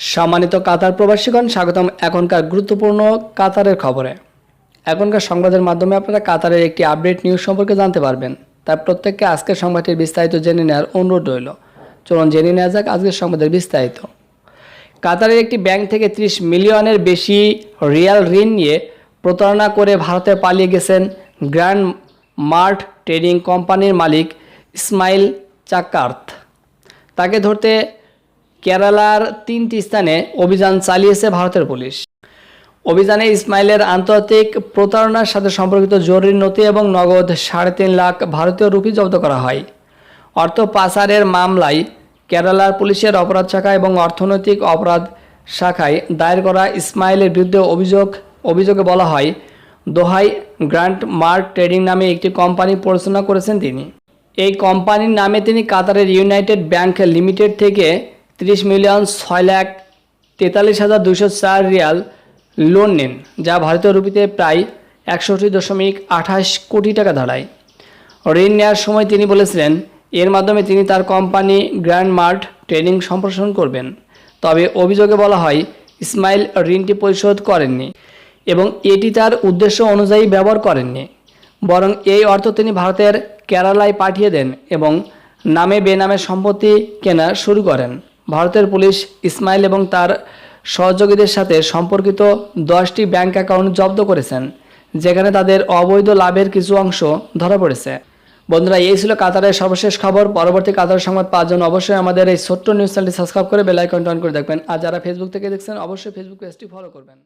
সম্মানিত কাতার প্রবাসীগণ, স্বাগতম এখনকার গুরুত্বপূর্ণ কাতারের খবরে। এখনকার সংবাদের মাধ্যমে আপনারা কাতারের একটি আপডেট নিউজ সম্পর্কে জানতে পারবেন। তাই প্রত্যেককে আজকের সংবাদটির বিস্তারিত জেনে নেওয়ার অনুরোধ রইল। চলুন জেনে নেওয়া যাক আজকের সংবাদের বিস্তারিত। কাতারের একটি ব্যাংক থেকে 30 মিলিয়নের বেশি রিয়াল ঋণ নিয়ে প্রতারণা করে ভারতে পালিয়ে গেছেন গ্র্যান্ড মার্ট ট্রেডিং কোম্পানির মালিক ইসমাইল চাকার্থ তাকে ধরতে কেরালার তিনটি স্থানে অভিযান চালিয়েছে ভারতের পুলিশ। অভিযানে ইসমাইলের আন্তর্জাতিক প্রতারণার সাথে সম্পর্কিত জরুরি নথি এবং নগদ সাড়ে তিন লাখ ভারতীয় রুপি জব্দ করা হয়। অর্থ পাচারের মামলায় কেরালার পুলিশের অপরাধ শাখা এবং অর্থনৈতিক অপরাধ শাখায় দায়ের করা ইসমাইলের বিরুদ্ধে অভিযোগ, অভিযোগে বলা হয়, দোহাই গ্র্যান্ড মার্ক ট্রেডিং নামে একটি কোম্পানি পরিচালনা করেছেন তিনি। এই কোম্পানির নামে তিনি কাতারের ইউনাইটেড ব্যাংক লিমিটেড থেকে তিরিশ মিলিয়ন ছয় লাখ তেতাল্লিশ হাজার দুশো চার রিয়াল লোন নেন, যা ভারতীয় রুপিতে প্রায় একষট্টি দশমিক আঠাশ কোটি টাকা দাঁড়ায় ঋণ নেওয়ার সময় তিনি বলেছিলেন, এর মাধ্যমে তিনি তার কোম্পানি গ্র্যান্ড মার্ট ট্রেডিং সম্প্রসারণ করবেন। তবে অভিযোগে বলা হয়, ইসমাইল ঋণটি পরিশোধ করেননি এবং এটি তার উদ্দেশ্য অনুযায়ী ব্যবহার করেননি। বরং এই অর্থ তিনি ভারতের কেরালায় পাঠিয়ে দেন এবং নামে বেনামে সম্পত্তি কেনা শুরু করেন। ভারতের পুলিশ ইসমাইল এবং তার সহযোগীদের সাথে সম্পর্কিত দশটি ব্যাংক অ্যাকাউন্ট জব্দ করেছেন, যেখানে তাদের অবৈধ লাভের কিছু অংশ ধরা পড়েছে। বন্ধুরা, এই ছিল কাতারের সর্বশেষ খবর। পরবর্তী কাতার সংবাদ জন্য অবশ্যই আমাদের এই ছোট্ট নিউজ চ্যানেলটি সাবস্ক্রাইব করে বেলাইকন টন করে দেখবেন। আর যারা ফেসবুক থেকে দেখছেন, অবশ্যই ফেসবুক পেজটি ফলো করবেন।